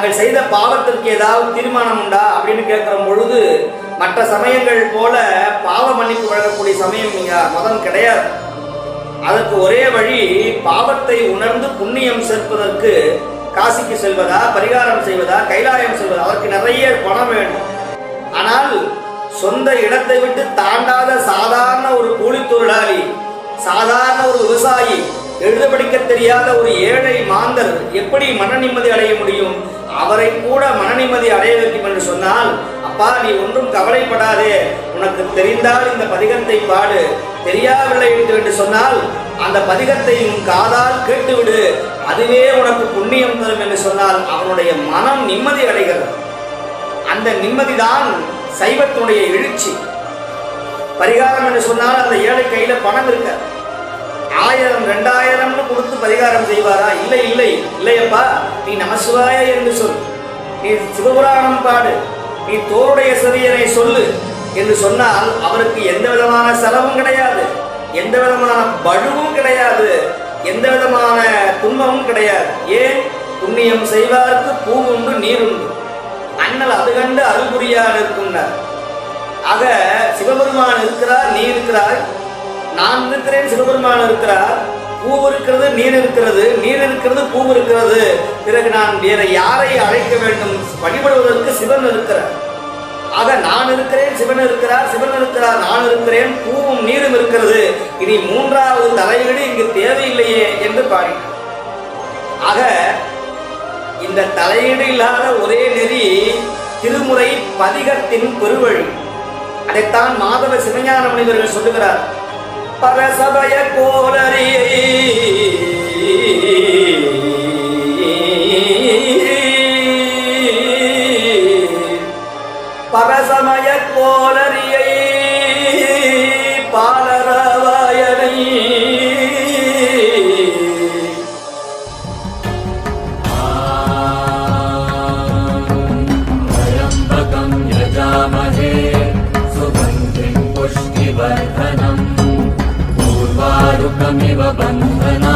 நாங்கள் செய்த பாவத்திற்கு ஏதாவது தீர்மானம் உண்டா அப்படின்னு கேட்கிற பொழுது மற்ற சமயங்கள் போல பாவ மன்னிப்பு வழங்கக்கூடிய சமயம் இங்க மதம் கிடையாது. அதற்கு ஒரே வழி பாவத்தை உணர்ந்து புண்ணியம் சேர்ப்பதற்கு காசிக்கு செல்வதா பரிகாரம் செய்வதா கைலாயம் செல்வதா? அதற்கு நிறைய பணம் வேண்டும். ஆனால் சொந்த இடத்தை விட்டு தாண்டாத சாதாரண ஒரு கூலி தொழிலாளி சாதாரண ஒரு விவசாயி எழுத படிக்க தெரியாத ஒரு ஏழை மாந்தர் எப்படி மன நிம்மதி அடைய முடியும்? அவரை கூட மன நிம்மதி அடைய வைக்கும் என்று சொன்னால் அப்பா நீ ஒன்றும் கவலைப்படாதே. உனக்கு தெரிந்தால் இந்த பதிகத்தை பாடு. தெரியாவில்லை என்று சொன்னால் அந்த பதிகத்தை உன் காதால் கேட்டுவிடு. அதுவே உனக்கு புண்ணியம் தரும் என்று சொன்னால் அவனுடைய மனம் நிம்மதி அடைகிறது. அந்த நிம்மதிதான் சைவத்தினுடைய எழுச்சி. பரிகாரம் என்று சொன்னால் அந்த ஏழை கையில் பணம் இருக்க ஆயிரம் ரெண்டாயிரம்னு கொடுத்து பரிகாரம் செய்வாரா? இல்லை இல்லை. இல்லையப்பா நீ நமசிவாய என்று சொல். நீ சிவபுராணம் பாடு. நீ தோருடைய செவியனை சொல்லு என்று சொன்னால் அவருக்கு எந்த விதமான செலவும் கிடையாது. எந்த விதமான பழுவும் கிடையாது. எந்த விதமான துன்பமும் கிடையாது. ஏன்? புண்ணியம் செய்வார்க்கு பூ உண்டு நீர் உண்டு. அண்ணல் அது கண்டு அருள் புரியார் இருக்கின்றார் ஆக சிவபெருமான் இருக்கிறார் நீ இருக்கிறாய். நான் இருக்கிறேன் சிவபெருமான் இருக்கிறார். பூ இருக்கிறது நீர் இருக்கிறது. நீர் இருக்கிறது பூ இருக்கிறது. பிறகு நான் வேற யாரை அழைக்க வேண்டும்? வழிபடுவதற்கு சிவன் இருக்கிறார். ஆக நான் இருக்கிறேன் சிவன் இருக்கிறார் சிவன் இருக்கிறார் நான் இருக்கிறேன். பூவும் நீரும் இருக்கிறது. இனி மூன்றாவது தலையீடு இங்கு தேவையில்லையே என்று பாடினார். ஆக இந்த தலையீடு இல்லாத ஒரே நெறி திருமுறை பதிகத்தின் பெருவழி. அதைத்தான் மாதவ சிவஞான முனிவர்கள் சொல்லுகிறார். पर सब ये कोरी सुगन्धिं पुष्टिवर्धनम् पूर्वारुकमिव बन्धना